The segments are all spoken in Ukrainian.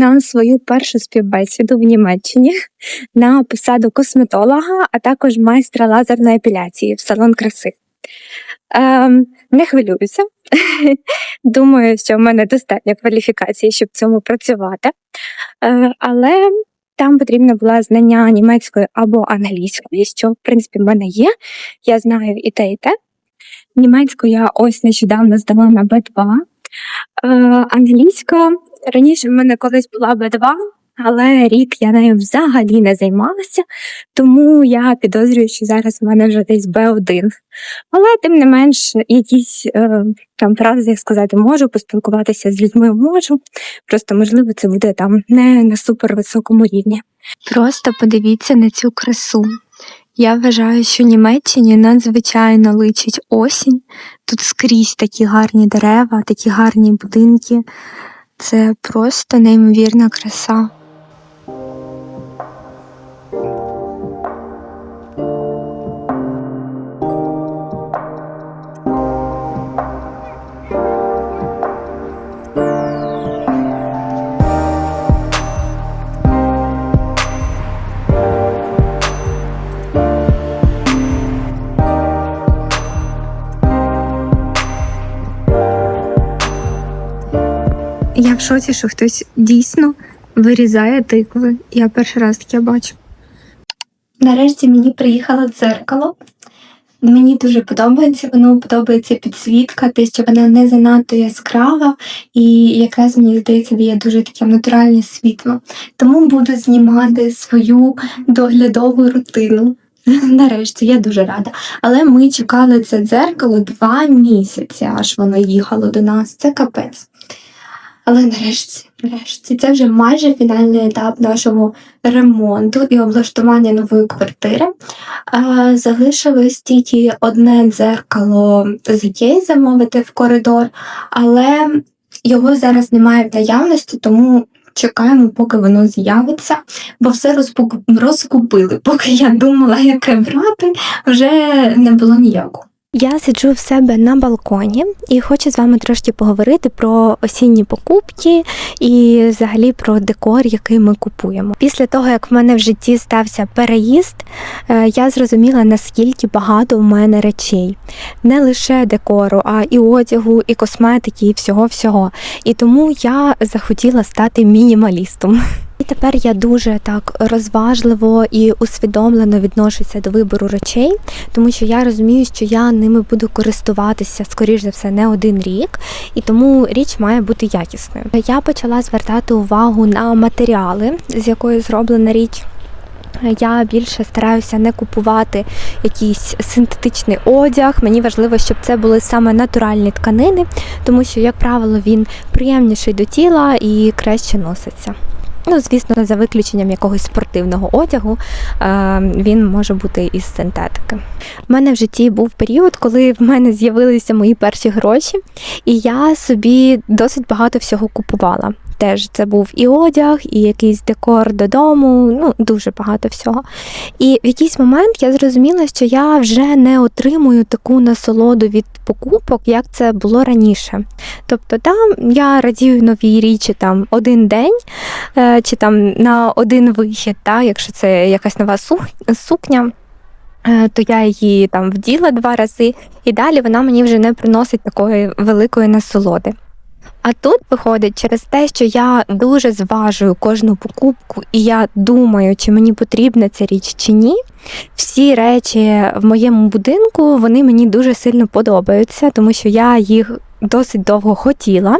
на свою першу співбесіду в Німеччині на посаду косметолога, а також майстра лазерної епіляції в салон краси. Ем, не хвилююся. Думаю, що в мене достатньо кваліфікації, щоб в цьому працювати. Е, але там потрібно було знання німецької або англійської, що в принципі в мене є. Я знаю і те, і те. Німецьку я ось нещодавно здала на Б2. Е, англійська раніше в мене колись була Б2, але рік я нею взагалі не займалася, тому я підозрюю, що зараз в мене вже десь Б1. Але тим не менш, якісь е, там фрази, як сказати, можу поспілкуватися з людьми можу. Просто можливо це буде там не на супервисокому рівні. Просто подивіться на цю красу. Я вважаю, що Німеччині надзвичайно личить осінь. Тут скрізь такі гарні дерева, такі гарні будинки. Це просто неймовірна краса. Шоці, що хтось дійсно вирізає тикви. Я перший раз таке бачу. Нарешті мені приїхало дзеркало. Мені дуже подобається, воно подобається підсвітка, те, що вона не занадто яскрава, і якраз мені здається, дає дуже таке натуральне світло. Тому буду знімати свою доглядову рутину. Нарешті я дуже рада. Але ми чекали це дзеркало два місяці, аж воно їхало до нас. Це капець. Але нарешті, нарешті, це вже майже фінальний етап нашого ремонту і облаштування нової квартири. Залишилось тільки одне дзеркало з Ікеї замовити в коридор, але його зараз немає в наявності, тому чекаємо, поки воно з'явиться, бо все розкупили. Поки я думала, яке брати, вже не було ніякого. Я сиджу в себе на балконі і хочу з вами трошки поговорити про осінні покупки і взагалі про декор, який ми купуємо. Після того, як в мене в житті стався переїзд, е, я зрозуміла, наскільки багато в мене речей. Не лише декору, а і одягу, і косметики, і всього-всього. І тому я захотіла стати мінімалістом. І тепер я дуже так розважливо і усвідомлено відношуся до вибору речей, тому що я розумію, що я ними буду користуватися, скоріш за все, не один рік, і тому річ має бути якісною. Я почала звертати увагу на матеріали, з якої зроблена річ. Я більше стараюся не купувати якийсь синтетичний одяг. Мені важливо, щоб це були саме натуральні тканини, тому що, як правило, він приємніший до тіла і краще носиться. Ну, звісно, за виключенням якогось спортивного одягу е, він може бути із синтетики. У мене в житті був період, коли в мене з'явилися мої перші гроші, і я собі досить багато всього купувала. Теж це був і одяг, і якийсь декор додому, ну дуже багато всього. І в якийсь момент я зрозуміла, що я вже не отримую таку насолоду від покупок, як це було раніше. Тобто, там я радію новій річі там один день, е, чи там на один вихід, та, якщо це якась нова сукня. е, То я її там вділа два рази, і далі вона мені вже не приносить такої великої насолоди. А тут виходить через те, що я дуже зважую кожну покупку, і я думаю, чи мені потрібна ця річ чи ні. Всі речі в моєму будинку вони мені дуже сильно подобаються, тому що я їх досить довго хотіла.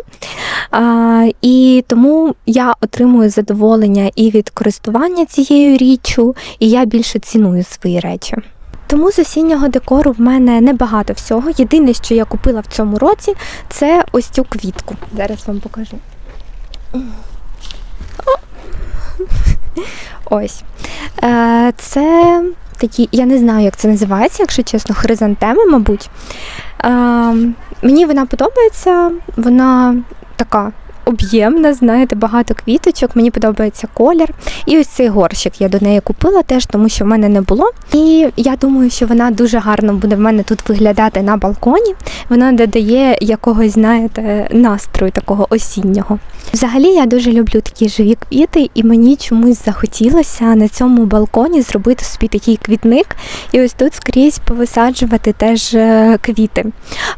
А, і тому я отримую задоволення і від користування цією річчю, і я більше ціную свої речі. Тому з осіннього декору в мене небагато всього. Єдине, що я купила в цьому році, це ось цю квітку. Зараз вам покажу. О! Ось. Е, Це такі, я не знаю, як це називається, якщо чесно, хризантеми, мабуть. Е, Мені вона подобається, вона така об'ємна, знаєте, багато квіточок. Мені подобається колір. І ось цей горщик я до неї купила теж, тому що в мене не було. І я думаю, що вона дуже гарно буде в мене тут виглядати на балконі. Вона додає якогось, знаєте, настрою такого осіннього. Взагалі я дуже люблю такі живі квіти, і мені чомусь захотілося на цьому балконі зробити собі такий квітник, і ось тут скрізь повисаджувати теж е, квіти.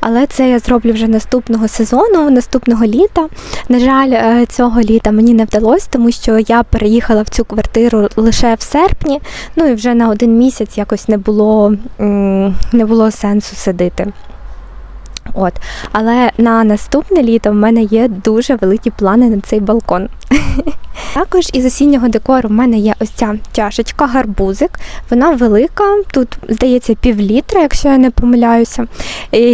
Але це я зроблю вже наступного сезону, наступного літа. На жаль, е, цього літа мені не вдалося, тому що я переїхала в цю квартиру лише в серпні. Ну і вже на один місяць якось не було, не було сенсу сидити. От, але на наступне літо в мене є дуже великі плани на цей балкон. Також із осіннього декору в мене є ось ця чашечка, гарбузик. Вона велика, тут здається пів літра, якщо я не помиляюся.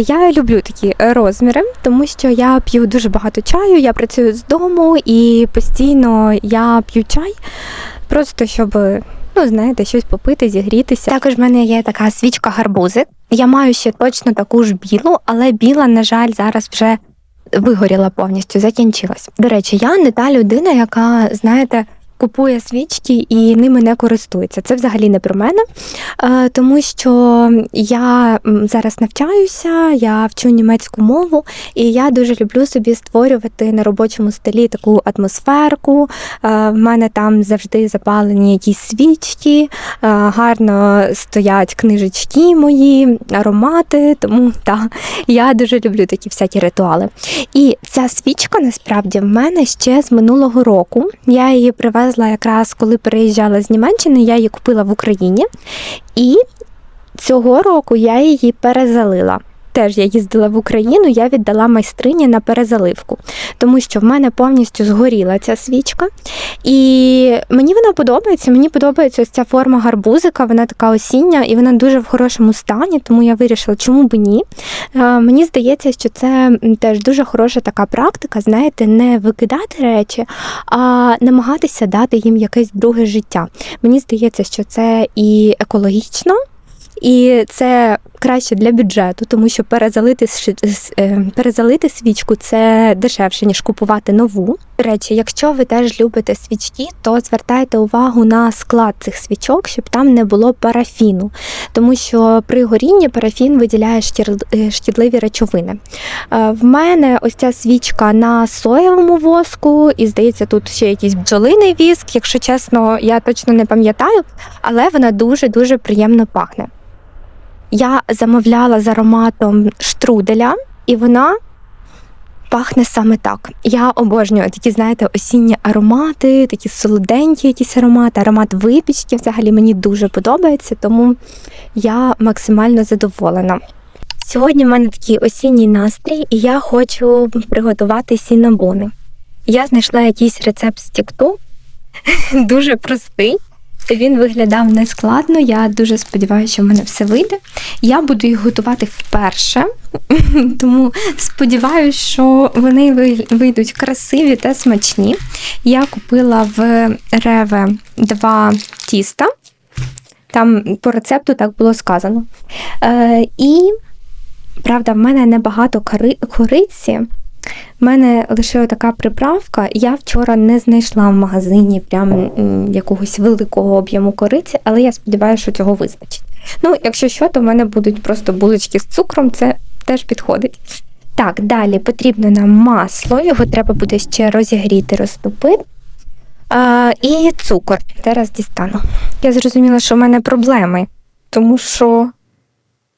Я люблю такі розміри, тому що я п'ю дуже багато чаю, я працюю з дому і постійно я п'ю чай, просто щоб. Ну, знаєте, щось попити, зігрітися. Також в мене є така свічка гарбузик. Я маю ще точно таку ж білу, але біла, на жаль, зараз вже вигоріла повністю, закінчилась. До речі, я не та людина, яка, знаєте, купує свічки і ними не користується. Це взагалі не про мене, е, тому що я зараз навчаюся, я вчу німецьку мову, і я дуже люблю собі створювати на робочому столі таку атмосферку. Е, В мене там завжди запалені якісь свічки, е, гарно стоять книжечки мої, аромати. Тому так, я дуже люблю такі всякі ритуали. І ця свічка насправді в мене ще з минулого року. Я її привезла якраз коли переїжджала з Німеччини, я її купила в Україні. І цього року я її перезалила. Теж я їздила в Україну, я віддала майстрині на перезаливку, тому що в мене повністю згоріла ця свічка. І мені вона подобається. Мені подобається ось ця форма гарбузика, вона така осіння і вона дуже в хорошому стані, тому я вирішила, чому б ні. Е, Мені здається, що це теж дуже хороша така практика, знаєте, не викидати речі, а намагатися дати їм якесь друге життя. Мені здається, що це і екологічно. І це краще для бюджету, тому що перезалити, е, перезалити свічку це дешевше, ніж купувати нову. До речі, якщо ви теж любите свічки, то звертайте увагу на склад цих свічок, щоб там не було парафіну, тому що при горінні парафін виділяє е, шкідливі речовини. Е, В мене ось ця свічка на соєвому воску, і здається, тут ще якийсь бджолиний віск. Якщо чесно, я точно не пам'ятаю, але вона дуже дуже приємно пахне. Я замовляла з ароматом штруделя, і вона пахне саме так. Я обожнюю такі, знаєте, осінні аромати, такі солоденькі якісь аромати, аромат випічки взагалі мені дуже подобається, тому я максимально задоволена. Сьогодні в мене такий осінній настрій, і я хочу приготувати сінабони. Я знайшла якийсь рецепт з TikTok, дуже простий. Він виглядав нескладно. Я дуже сподіваюся, що в мене все вийде. Я буду їх готувати вперше, тому сподіваюся, що вони вийдуть красиві та смачні. Я купила в Реве два тіста. Там по рецепту так було сказано. Е, і правда, в мене небагато кори- кориці. У мене лише така приправка. Я вчора не знайшла в магазині прям якогось великого об'єму кориці, але я сподіваюся, що цього вистачить. Ну, якщо що, то в мене будуть просто булочки з цукром, це теж підходить. Так, далі потрібно нам масло, його треба буде ще розігріти, розтопити. А, і цукор. Зараз дістану. Я зрозуміла, що в мене проблеми, тому що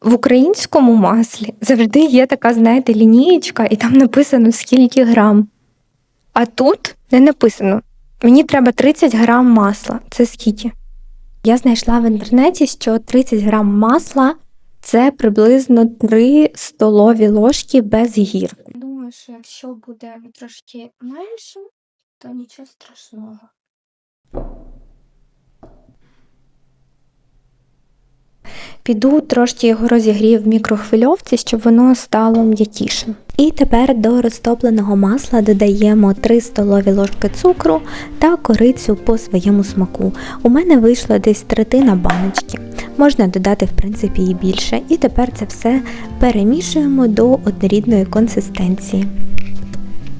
в українському маслі завжди є така, знаєте, лінієчка, і там написано скільки грам. А тут не написано. Мені треба 30 грам масла. Це скільки? Я знайшла в інтернеті, що 30 грам масла це приблизно 3 столові ложки без гірки. Думаю, що якщо буде трошки менше, то нічого страшного. Піду трошки його розігрію в мікрохвильовці, щоб воно стало м'якішим. І тепер до розтопленого масла додаємо 3 столові ложки цукру та корицю по своєму смаку. У мене вийшло десь третина баночки. Можна додати, в принципі, і більше. І тепер це все перемішуємо до однорідної консистенції.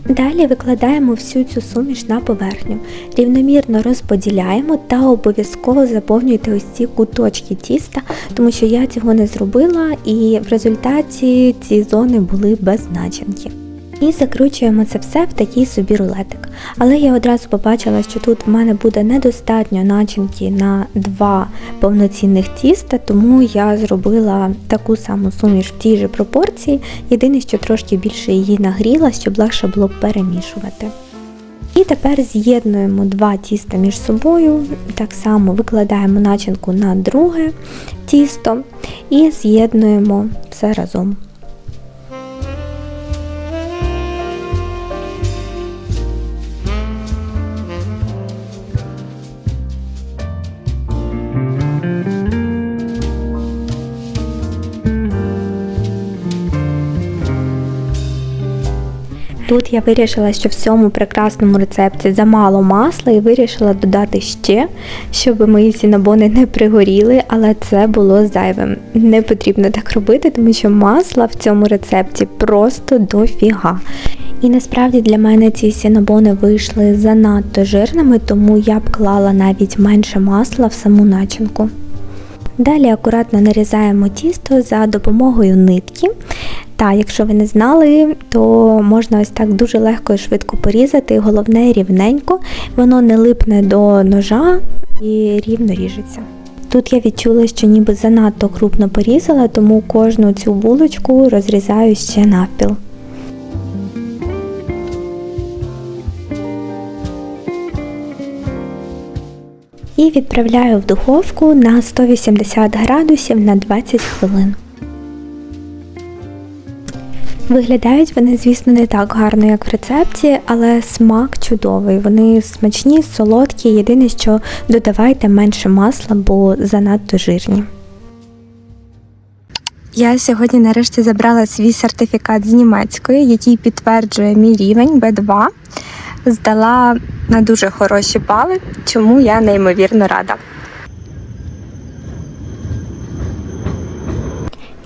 Далі викладаємо всю цю суміш на поверхню, рівномірно розподіляємо та обов'язково заповнюйте ось ці куточки тіста, тому що я цього не зробила і в результаті ці зони були без начинки. І закручуємо це все в такий собі рулетик. Але я одразу побачила, що тут в мене буде недостатньо начинки на два повноцінних тіста, тому я зробила таку саму суміш в тій же пропорції. Єдине, що трошки більше її нагріла, щоб легше було перемішувати. І тепер з'єднуємо два тіста між собою, так само викладаємо начинку на друге тісто і з'єднуємо все разом. Тут я вирішила, що в цьому прекрасному рецепті замало масла і вирішила додати ще, щоб мої сінабони не пригоріли, але це було зайвим. Не потрібно так робити, тому що масла в цьому рецепті просто дофіга. І насправді для мене ці сінабони вийшли занадто жирними, тому я б клала навіть менше масла в саму начинку. Далі акуратно нарізаємо тісто за допомогою нитки. Та, якщо ви не знали, то можна ось так дуже легко і швидко порізати. Головне рівненько, воно не липне до ножа і рівно ріжеться. Тут я відчула, що ніби занадто крупно порізала, тому кожну цю булочку розрізаю ще навпіл. І відправляю в духовку на 180 градусів на 20 хвилин. Виглядають вони, звісно, не так гарно, як в рецепті, але смак чудовий. Вони смачні, солодкі. Єдине, що додавайте менше масла, бо занадто жирні. Я сьогодні нарешті забрала свій сертифікат з німецької, який підтверджує мій рівень Б2. Здала на дуже хороші бали, чому я неймовірно рада.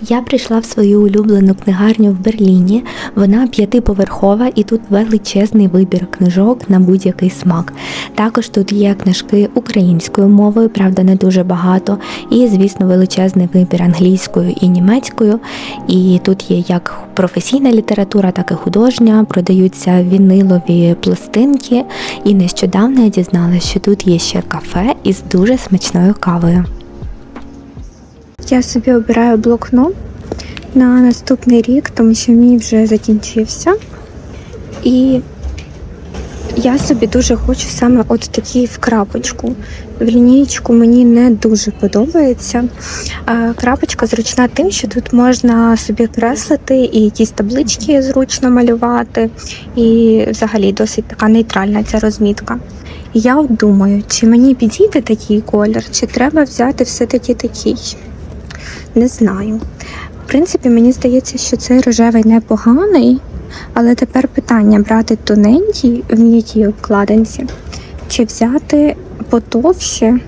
Я прийшла в свою улюблену книгарню в Берліні. Вона п'ятиповерхова і тут величезний вибір книжок на будь-який смак. Також тут є книжки українською мовою, правда, не дуже багато. І, звісно, величезний вибір англійською і німецькою. І тут є як професійна література, так і художня. Продаються вінилові пластинки. І нещодавно я дізналася, що тут є ще кафе із дуже смачною кавою. Я собі обираю блокнот на наступний рік, тому що мій вже закінчився. І я собі дуже хочу саме от такий в крапочку. В лінієчку мені не дуже подобається. Крапочка зручна тим, що тут можна собі креслити і якісь таблички зручно малювати, і взагалі досить така нейтральна ця розмітка. Я думаю, чи мені підійде такий колір, чи треба взяти все-таки такий. Не знаю. В принципі, мені здається, що цей рожевий непоганий, але тепер питання брати тоненький в м'якій обкладинці, чи взяти потовще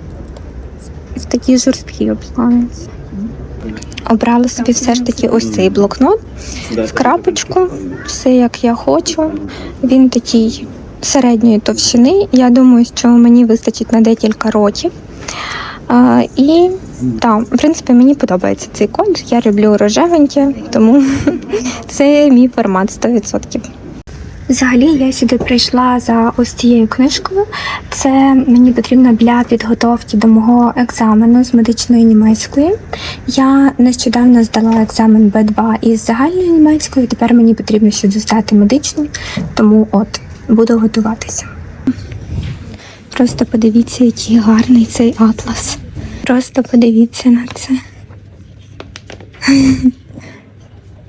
в такій жорсткій обкладинці. Обрала собі все ж таки ось цей блокнот в крапочку, все як я хочу. Він такий середньої товщини. Я думаю, що мені вистачить на декілька років. А, і так, в принципі, мені подобається цей колір. Я люблю рожевеньке, тому це мій формат 100%. Взагалі я сюди прийшла за ось цією книжкою. Це мені потрібно для підготовки до мого екзамену з медичної німецької. Я нещодавно здала екзамен Б2 із загальної німецької. Тепер мені потрібно ще здати медичну, тому от буду готуватися. Просто подивіться, який гарний цей атлас. Просто подивіться на це.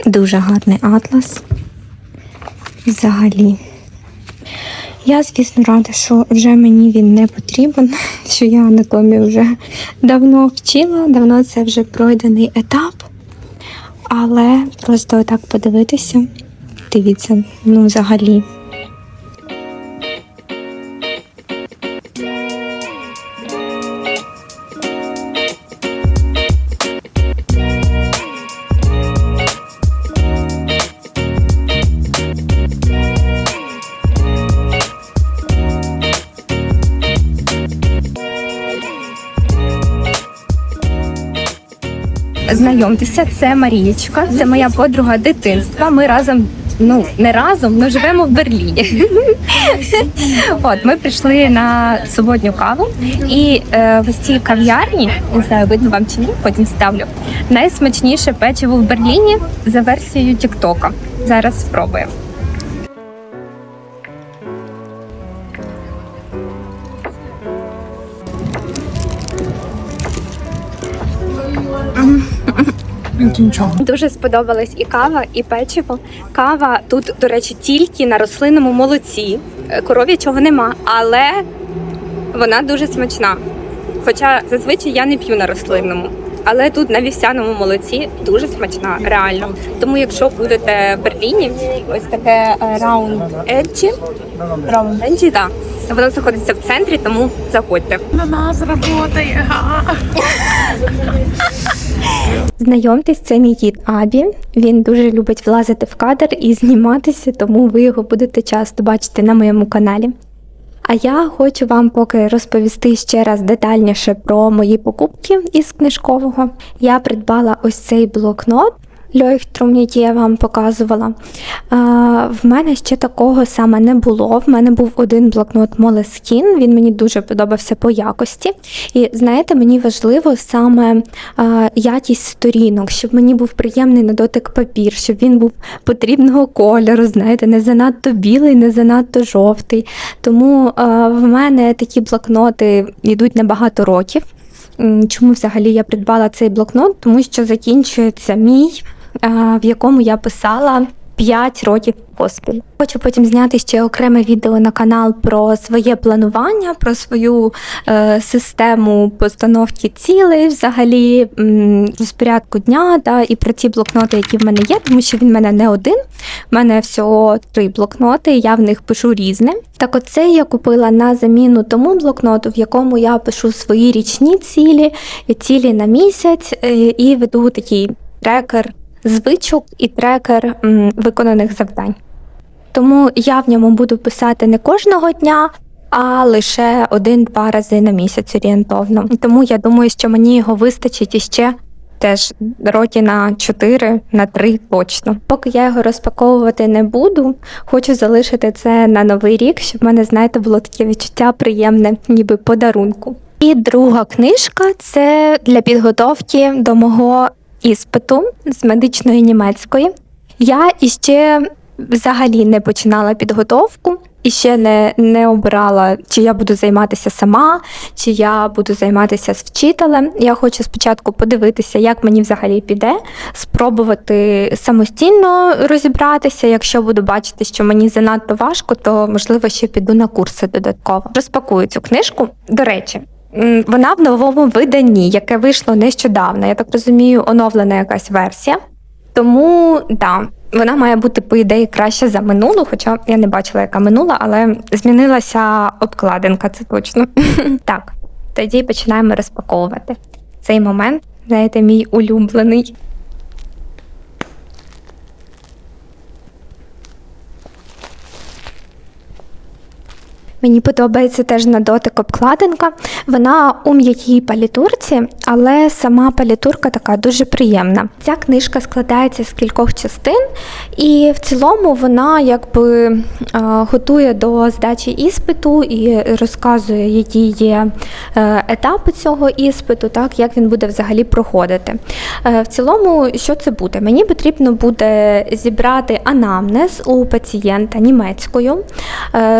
Дуже гарний атлас. Взагалі. Я, звісно, рада, що вже мені він не потрібен, що я анатомію вже давно вчила, давно це вже пройдений етап. Але просто отак подивитися, дивіться, ну взагалі. Знайомтеся, це Марієчка, це моя подруга дитинства. Ми разом, ну не разом, ми живемо в Берліні. От ми прийшли на суботню каву, і е, в цій кав'ярні, не знаю, видно вам чи ні, потім ставлю. Найсмачніше печиво в Берліні за версією Тіктока. Зараз спробуємо. Дуже сподобалась і кава, і печиво. Кава тут, до речі, тільки на рослинному молоці. Е, Коров'ячого нема, але вона дуже смачна. Хоча зазвичай я не п'ю на рослинному. Але тут на вівсяному молоці дуже смачна, реально. Тому якщо будете в Берліні, ось таке раунд еджі. Раунд еджі, так. Воно знаходиться в центрі, тому заходьте. на нас работає. Знайомтесь, це мій дід Абі. Він дуже любить влазити в кадр і зніматися, тому ви його будете часто бачити на моєму каналі. А я хочу вам поки розповісти ще раз детальніше про мої покупки із книжкового. Я придбала ось цей блокнот. Льойхтрум, який я вам показувала. В мене ще такого саме не було. В мене був один блокнот Moleskine, він мені дуже подобався по якості. І знаєте, мені важливо саме якість сторінок, щоб мені був приємний на дотик папір, щоб він був потрібного кольору, знаєте, не занадто білий, не занадто жовтий. Тому в мене такі блокноти йдуть на багато років. Чому взагалі я придбала цей блокнот? Тому що закінчується мій, в якому я писала 5 років поспіль. Хочу потім зняти ще окреме відео на канал про своє планування, про свою е, систему постановки цілей, взагалі м, розпорядку дня, да, і про ті блокноти, які в мене є, тому що він в мене не один. В мене всього три блокноти, я в них пишу різне. Так, оце я купила на заміну тому блокноту, в якому я пишу свої річні цілі, цілі на місяць, е, і веду такий трекер звичок і трекер виконаних завдань. Тому я в ньому буду писати не кожного дня, а лише один-два рази на місяць орієнтовно. Тому я думаю, що мені його вистачить іще теж роки на 4, на 3 точно. Поки я його розпаковувати не буду, хочу залишити це на новий рік, щоб в мене, знаєте, було таке відчуття приємне, ніби подарунку. І друга книжка це для підготовки до мого іспиту з медичної німецької. Я іще взагалі не починала підготовку і ще не, не обирала, чи я буду займатися сама, чи я буду займатися з вчителем. Я хочу спочатку подивитися, як мені взагалі піде, спробувати самостійно розібратися. Якщо буду бачити, що мені занадто важко, то можливо ще піду на курси додатково. Розпакую цю книжку. До речі. Вона в новому виданні, яке вийшло нещодавно. Я так розумію, оновлена якась версія. Тому да, вона має бути, по ідеї, краще за минулу, хоча я не бачила, яка минула, але змінилася обкладинка, це точно. так, тоді починаємо розпаковувати. Цей момент, знаєте, мій улюблений. Мені подобається теж на дотик обкладинка. Вона у м'якій палітурці, але сама палітурка така дуже приємна. Ця книжка складається з кількох частин, і в цілому вона якби е, готує до здачі іспиту і розказує, які є е, етапи цього іспиту, так як він буде взагалі проходити. Е, В цілому, що це буде? Мені потрібно буде зібрати анамнез у пацієнта німецькою,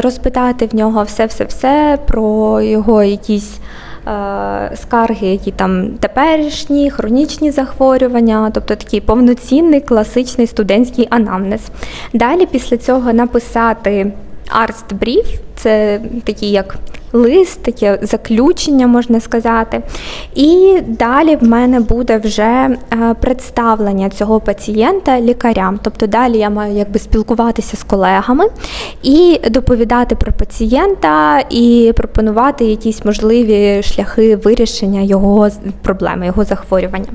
розпитати в нього все-все-все про його якісь. е, Скарги, які там теперішні, хронічні захворювання, тобто такий повноцінний класичний студентський анамнез. Далі після цього написати арстбріф, це такий як лист, таке заключення, можна сказати. І далі в мене буде вже е, представлення цього пацієнта лікарям. Тобто далі я маю якби спілкуватися з колегами і доповідати про пацієнта і пропонувати якісь можливі шляхи вирішення його проблеми, його захворювання.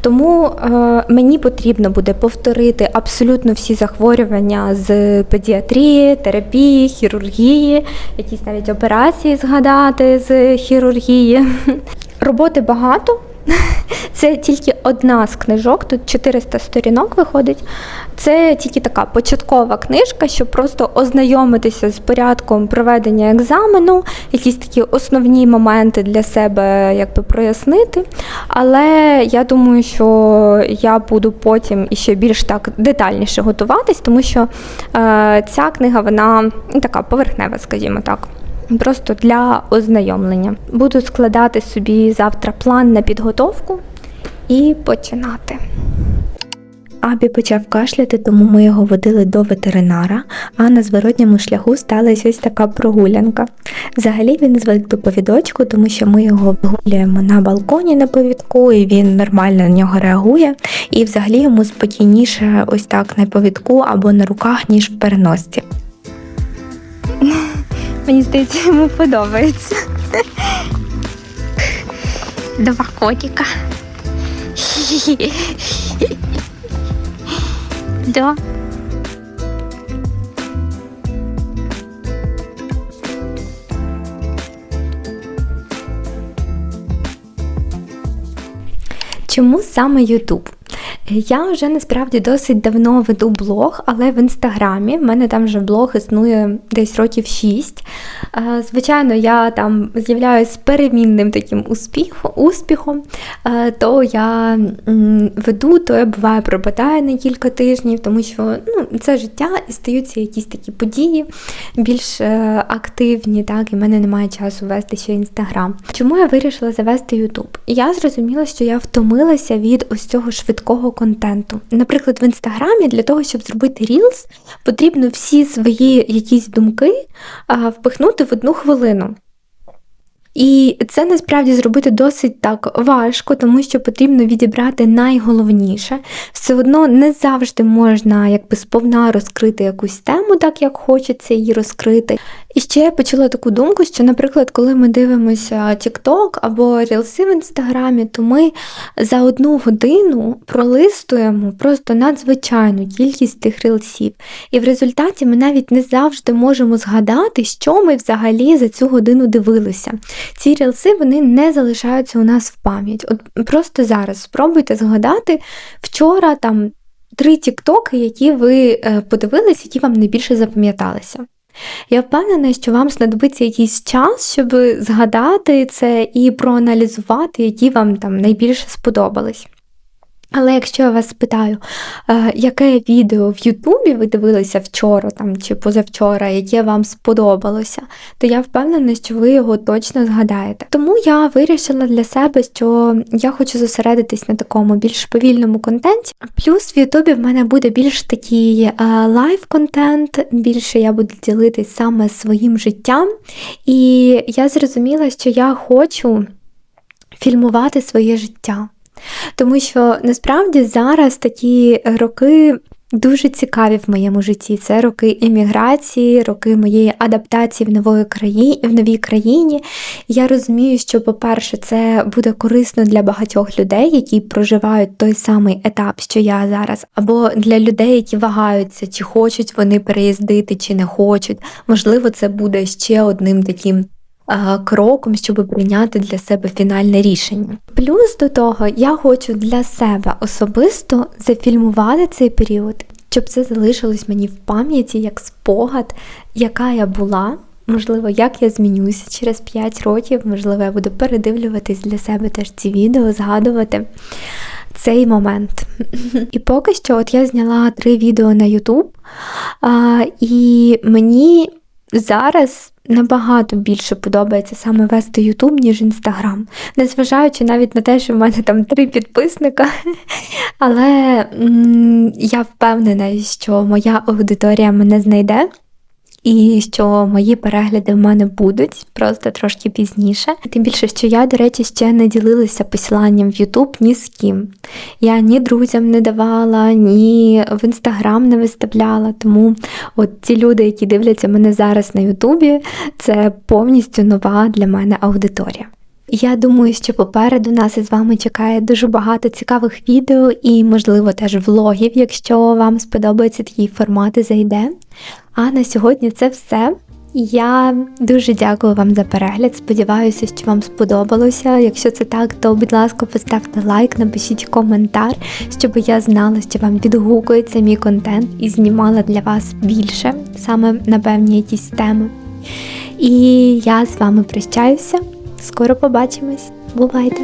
Тому е, мені потрібно буде повторити абсолютно всі захворювання з педіатрії, терапії, хірургії, якісь навіть операції згадати з хірургії. Роботи багато. Це тільки одна з книжок, тут 400 сторінок виходить. Це тільки така початкова книжка, щоб просто ознайомитися з порядком проведення екзамену, якісь такі основні моменти для себе якби прояснити. Але я думаю, що я буду потім іще більш так детальніше готуватись, тому що е, ця книга вона ну, така поверхнева, скажімо так. Просто для ознайомлення. Буду складати собі завтра план на підготовку і починати. Абі почав кашляти, тому ми його водили до ветеринара, а на зворотньому шляху сталася ось така прогулянка. Взагалі він звик до повідочку, тому що ми його вигулюємо на балконі на повідку, і він нормально на нього реагує. І взагалі йому спокійніше ось так на повідку або на руках, ніж в переносці. Мені здається, йому подобається. Два котика. Да. Чому саме Ютуб? Я вже насправді досить давно веду блог, але в інстаграмі в мене там вже блог існує десь років 6. Е, Звичайно, я там з'являюсь перемінним таким успіх, успіхом. Е, То я веду, то я буває пропадаю на кілька тижнів, тому що ну, це життя і стаються якісь такі події більш е, активні, так, і в мене немає часу вести ще інстаграм. Чому я вирішила завести Ютуб? Я зрозуміла, що я втомилася від ось цього швидкого контенту. Наприклад, в інстаграмі для того, щоб зробити Reels, потрібно всі свої якісь думки впихнути в одну хвилину. І це насправді зробити досить так важко, тому що потрібно відібрати найголовніше. Все одно не завжди можна якби сповна розкрити якусь тему, так як хочеться її розкрити. І ще я почула таку думку, що, наприклад, коли ми дивимося TikTok або рілси в інстаграмі, то ми за одну годину пролистуємо просто надзвичайну кількість тих рілсів. І в результаті ми навіть не завжди можемо згадати, що ми взагалі за цю годину дивилися. Ці рілси вони не залишаються у нас в пам'ять. От просто зараз спробуйте згадати вчора там три тіктоки, які ви е, подивились, які вам найбільше запам'яталися. Я впевнена, що вам знадобиться якийсь час, щоб згадати це і проаналізувати, які вам там найбільше сподобались. Але якщо я вас спитаю, е, яке відео в Ютубі ви дивилися вчора там, чи позавчора, яке вам сподобалося, то я впевнена, що ви його точно згадаєте. Тому я вирішила для себе, що я хочу зосередитись на такому більш повільному контенті. Плюс в Ютубі в мене буде більш такий е, лайв-контент, більше я буду ділитись саме своїм життям. І я зрозуміла, що я хочу фільмувати своє життя. Тому що насправді зараз такі роки дуже цікаві в моєму житті. Це роки імміграції, роки моєї адаптації в нової країні, в новій країні. Я розумію, що, по-перше, це буде корисно для багатьох людей, які проживають той самий етап, що я зараз, або для людей, які вагаються, чи хочуть вони переїздити, чи не хочуть. Можливо, це буде ще одним таким кроком, щоб прийняти для себе фінальне рішення. Плюс до того, я хочу для себе особисто зафільмувати цей період, щоб це залишилось мені в пам'яті як спогад, яка я була. Можливо, як я змінюся через 5 років, можливо, я буду передивлюватись для себе теж ці відео, згадувати цей момент. І поки що, от я зняла три відео на YouTube, і мені зараз набагато більше подобається саме вести Ютуб, ніж Інстаграм. Незважаючи навіть на те, що в мене там три підписника. Але я впевнена, що моя аудиторія мене знайде. І що мої перегляди в мене будуть просто трошки пізніше. Тим більше, що я, до речі, ще не ділилася посиланням в YouTube ні з ким. Я ні друзям не давала, ні в інстаграм не виставляла. Тому от ці люди, які дивляться мене зараз на Ютубі, це повністю нова для мене аудиторія. Я думаю, що попереду нас із вами чекає дуже багато цікавих відео і, можливо, теж влогів, якщо вам сподобається такий формат і зайде. А на сьогодні це все. Я дуже дякую вам за перегляд. Сподіваюся, що вам сподобалося. Якщо це так, то будь ласка, поставте лайк, напишіть коментар, щоб я знала, що вам відгукується мій контент і знімала для вас більше, саме на певні якісь теми. І я з вами прощаюся. Скоро побачимось. Бувайте!